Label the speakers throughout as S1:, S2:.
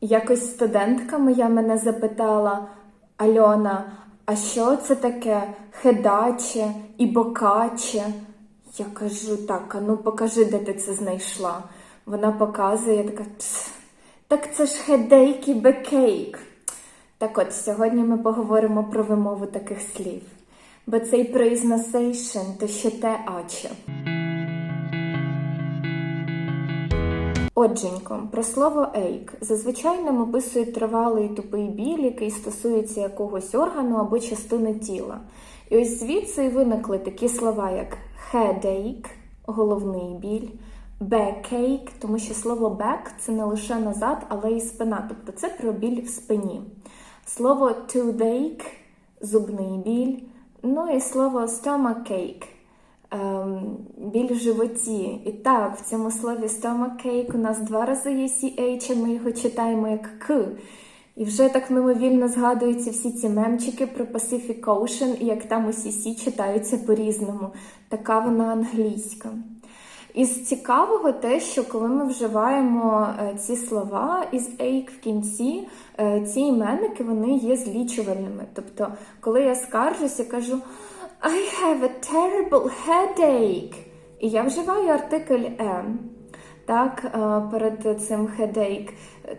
S1: Якось студентка моя мене запитала: Альона, а що це таке хедаче і бокаче? Я кажу, так, а ну покажи, де ти це знайшла. Вона показує, я така, пс, так це ж хедейк бекейк. Так от, сьогодні ми поговоримо про вимову таких слів. Бо цей произносейшн то ще те аче. Отженько, про слово ache. Зазвичай нам описують тривалий тупий біль, який стосується якогось органу або частини тіла. І ось звідси і виникли такі слова, як headache – головний біль, backache, тому що слово back – це не лише назад, але й спина, тобто це про біль в спині. Слово toothache – зубний біль, ну і слово stomachache – біль в животі. І так, в цьому слові stomachache у нас два рази є CH, ми його читаємо як К. І вже так мимовільно згадуються всі ці мемчики про Pacific Ocean, і як там усі сі читаються по-різному. Така вона англійська. Із цікавого те, що коли ми вживаємо е, ці слова із ache в кінці, е, ці іменники вони є злічувальними. Тобто, коли я скаржусь, я кажу I have a terrible headache. І я вживаю артикль am. Так, е, перед цим headache.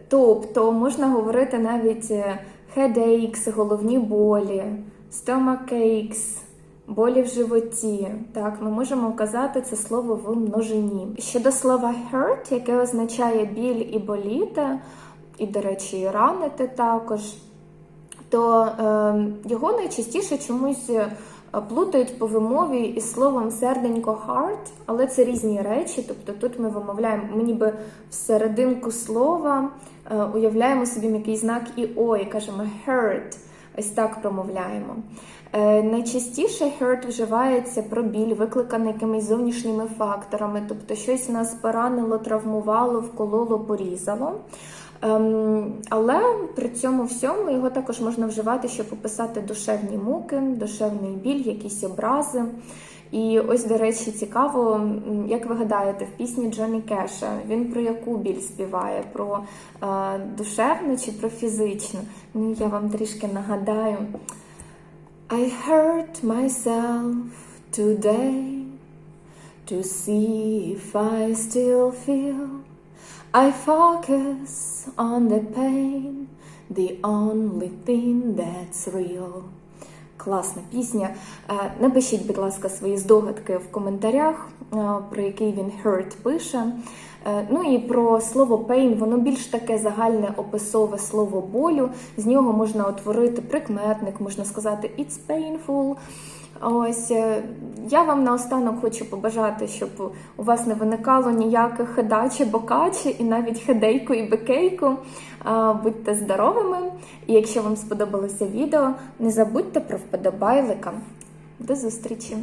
S1: Тобто можна говорити навіть е, headaches, головні болі, stomachaches, болі в животі. Так, ми можемо вказати це слово в множині. Щодо слова hurt, яке означає біль і боліти, і, до речі, ранити також, то е, його найчастіше чомусь. Плутають по вимові із словом серденько heart, але це різні речі. Тобто тут ми вимовляємо, ми ніби в серединку слова е, уявляємо собі якийсь знак і о, і кажемо hurt. Ось так промовляємо. Е, найчастіше hurt вживається про біль, викликаний якимись зовнішніми факторами, тобто щось нас поранило, травмувало, вкололо, порізало. Ем, але при цьому всьому його також можна вживати, щоб описати душевні муки, душевний біль, якісь образи. І ось, до речі, цікаво, як ви гадаєте, в пісні Джонні Кеша він про яку біль співає? Про е, душевну чи про фізичну? Ну, я вам трішки нагадаю. I hurt myself today to see if I still feel. I focus on the pain, the only thing that's real. Класна пісня. Е, Напишіть, будь ласка, свої здогадки в коментарях, е, про який він hurt пише. Е, Ну і про слово pain, воно більш таке загальне описове слово болю. З нього можна утворити прикметник, можна сказати it's painful. Ось е, я вам наостанок хочу побажати, щоб у вас не виникало ніяких хедачі, бокачі і навіть хедейку і бекейку. Будьте здоровими! І якщо вам сподобалося відео, не забудьте про вподобайлика. До зустрічі!